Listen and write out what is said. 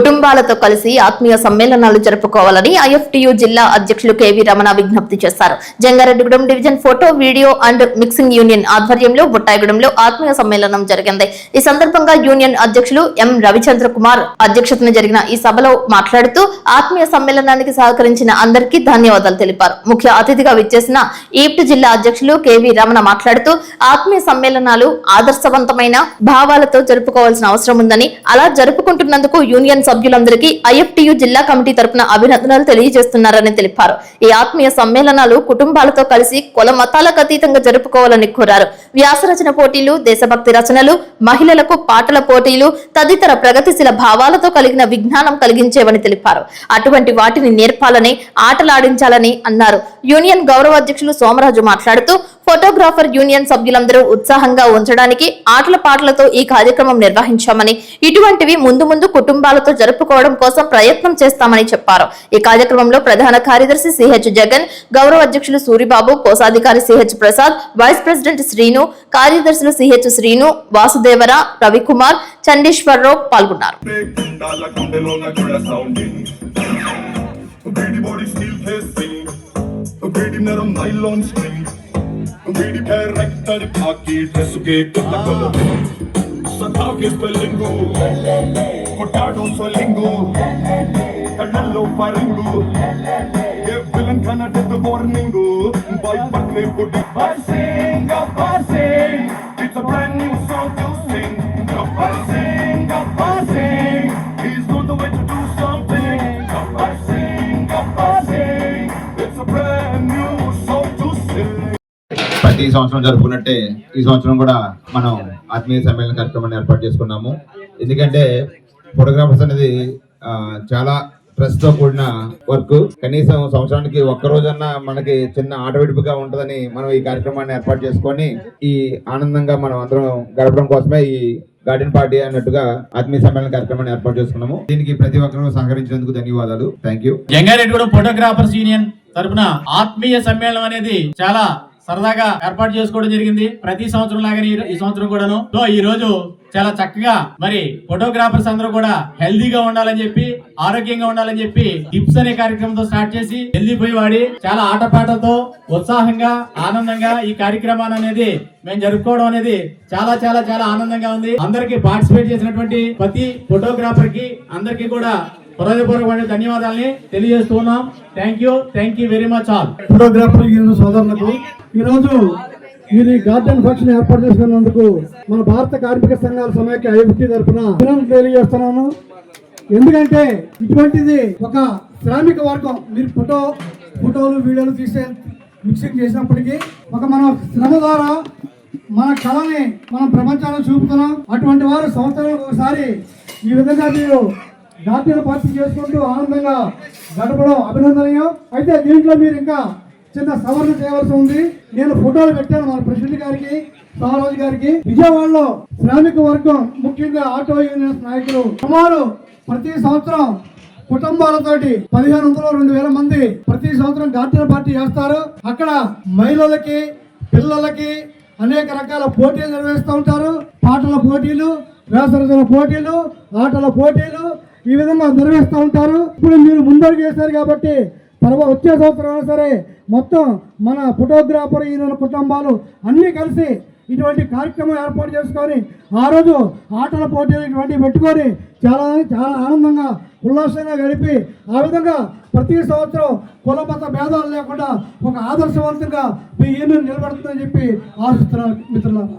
కుటుంబాలతో కలిసి ఆత్మీయ సమ్మేళనాలు జరుపుకోవాలని ఐఎఫ్టియు జిల్లా అధ్యక్షులు కేవీ రమణ విజ్ఞప్తి చేశారు. Jangareddygudem division photo video and mixing union ఆధ్వర్యంలో బుట్టాయిగూడెంలో ఆత్మీయ సమ్మేళనం జరిగింది. ఈ సందర్భంగా యూనియన్ అధ్యక్షులు ఎం రవిచంద్ర కుమార్ అధ్యక్షతన జరిగిన ఈ సభలో మాట్లాడుతూ ఆత్మీయ సమ్మేళనానికి సహకరించిన అందరికీ ధన్యవాదాలు తెలిపారు. ముఖ్య అతిథిగా విచ్చేసిన ఈప్ట్ జిల్లా అధ్యక్షులు కేవీ రమణ మాట్లాడుతూ ఆత్మీయ సమ్మేళనాలు ఆదర్శవంతమైన భావాలతో జరుపుకోవాల్సిన అవసరం ఉందని అలా జరుపుకుంటున్నందుకు యూనియన్ సభ్యులందరికీ ఐఎఫ్టియు జిల్లా కమిటీ తరపున అభినందనలు తెలియజేస్తున్నారని తెలిపారు. ఈ ఆత్మీయ సమ్మేళనాలు కుటుంబాలతో కలిసి కుల మతాలకు అతీతంగా జరుపుకోవాలని కోరారు. వ్యాసరచన పోటీలు దేశభక్తి రచనలు మహిళలకు పాటల పోటీలు తదితర ప్రగతిశీల భావాలతో కలిగిన విజ్ఞానం కలిగించేవని తెలిపారు. అటువంటి వాటిని నేర్పాలని ఆటలాడించాలని అన్నారు. యూనియన్ గౌరవ అధ్యక్షులు సోమరాజు మాట్లాడుతూ ఫోటోగ్రాఫర్ యూనియన్ సభ్యులందరూ ఉత్సాహంగా ఉంచడానికి ఆటల పాటలతో ఈ కార్యక్రమం నిర్వహించామని ఇటువంటివి ముందు ముందు కుటుంబాలతో జరుపుకోవడం కోసం ప్రయత్నం చేస్తామని చెప్పారు. ఈ కార్యక్రమంలో ప్రధాన కార్యదర్శి సిహెచ్ జగన్ గౌరవ అధ్యక్షులు సూరిబాబు కోశాధికారి CH Prasad vice president Srinu కార్యదర్శులు సిహెచ్ శ్రీను వాసుదేవర రవికుమార్ చండీశ్వరరావు పాల్గొన్నారు. గుండాల గుండెలోన గుళ్ళ sounding body steel facing beedi నరం nylon string beedi character khaki dress కే కొత్త కలర్ సదా కే స్పెల్లింగ్ కొట్టాడో స్వెల్లింగ్ కళ్ళల్లో ఫరింగ్ ఏ విలన్ కన డెత్ వార్నింగ్ బై పట్లే పుట్టి Buzzing, ప్రతి సంవత్సరం జరుపుకున్నట్టే ఈ సంవత్సరం కూడా మనం ఆత్మీయ సమ్మేళన కార్యక్రమాన్ని ఏర్పాటు చేసుకున్నాము. ఎందుకంటే ఫోటోగ్రాఫర్స్ అనేది చాలా స్ట్రెస్తో కూడిన వర్క్. కనీసం సంవత్సరానికి ఒక్క రోజన్నా మనకి చిన్న ఆటవిడుపుగా ఉంటుందని మనం ఈ కార్యక్రమాన్ని ఏర్పాటు చేసుకొని ఈ ఆనందంగా మనం అందరం గడపడం కోసమే ఈ గార్డెన్ పార్టీ అన్నట్టుగా ఆత్మీయ సమ్మేళన కార్యక్రమాన్ని ఏర్పాటు చేసుకున్నాము. దీనికి ప్రతి ఒక్కరూ సహకరించినందుకు ధన్యవాదాలు. Thank you Jangareddygudem photographers union తరపున ఆత్మీయ సమ్మేళనం అనేది చాలా సరదాగా ఏర్పాటు చేసుకోవడం జరిగింది. ప్రతి సంవత్సరం లాగానే ఈ- ఈ సంవత్సరం కూడాను. సో ఈ రోజు చాలా చక్కగా మరి ఫోటోగ్రాఫర్స్ అందరూ కూడా హెల్దీగా ఉండాలని చెప్పి ఆరోగ్యంగా ఉండాలని చెప్పి టిప్స్ అనే కార్యక్రమంతో స్టార్ట్ చేసి హెల్దీ పోయి వాడి చాలా ఆటపాటలతో ఉత్సాహంగా ఆనందంగా ఈ కార్యక్రమాన్ని అనేది మేము జరుపుకోవడం అనేది చాలా చాలా చాలా ఆనందంగా ఉంది. అందరికి పార్టిసిపేట్ చేసినటువంటి ప్రతి ఫోటోగ్రాఫర్కి అందరికీ కూడా హృదయపూర్వకమైన ధన్యవాదాలని తెలియజేస్తున్నాం. Thank you thank you very much all photographer సోదరులకు ఈరోజు మీరు ఈ గార్డెన్ ఫంక్షన్ ఏర్పాటు చేసుకున్నందుకు మన భారత కార్మిక సంఘాల సమైక్య ఐఎఫ్టీ తరఫున తెలియజేస్తున్నాను. ఎందుకంటే ఇటువంటిది ఒక శ్రామిక వర్గం. మీరు ఫోటో ఫోటోలు వీడియోలు తీసే మిక్సింగ్ చేసినప్పటికీ ఒక మన శ్రమ ద్వారా మన కళని మనం ప్రపంచానికి చూపుతున్నాం. అటువంటి వారు సంవత్సరానికి ఒకసారి ఈ విధంగా మీరు గార్డెన్ పార్టీ చేసుకుంటూ ఆనందంగా గడపడం అభినందనీయం. అయితే దీంట్లో మీరు ఇంకా చిన్న సవరణ చేయవలసి ఉంది. నేను ఫోటోలు పెట్టాను మన ప్రెసిడెంట్ గారికి సహరాజు గారికి. విజయవాడలో శ్రామిక వర్గం ముఖ్యంగా ఆటో యూనియన్స్ నాయకులు సుమారు ప్రతి సంవత్సరం కుటుంబాలతోటి పదిహేను వందల రెండు వేల మంది ప్రతి సంవత్సరం గార్డెన్ పార్టీ చేస్తారు. అక్కడ మహిళలకి పిల్లలకి అనేక రకాల పోటీలు నిర్వహిస్తూ ఉంటారు. పాటల పోటీలు వేసరచన పోటీలు ఆటల పోటీలు ఈ విధంగా నిర్వహిస్తూ ఉంటారు. ఇప్పుడు మీరు ముందడుగు చేశారు కాబట్టి తర్వాత వచ్చే సంవత్సరం అయినా సరే మొత్తం మన ఫోటోగ్రాఫర్ ఈయన కుటుంబాలు అన్నీ కలిసి ఇటువంటి కార్యక్రమం ఏర్పాటు చేసుకొని ఆ రోజు ఆటల పోటీలు ఇటువంటివి పెట్టుకొని చాలా చాలా ఆనందంగా ఉల్లాసంగా గడిపి ఆ విధంగా ప్రతి సంవత్సరం కుల మత భేదాలు లేకుండా ఒక ఆదర్శవంతంగా మీ ఈయన నిలబడుతుందని చెప్పి ఆశిస్తున్నాను మిత్రులారా.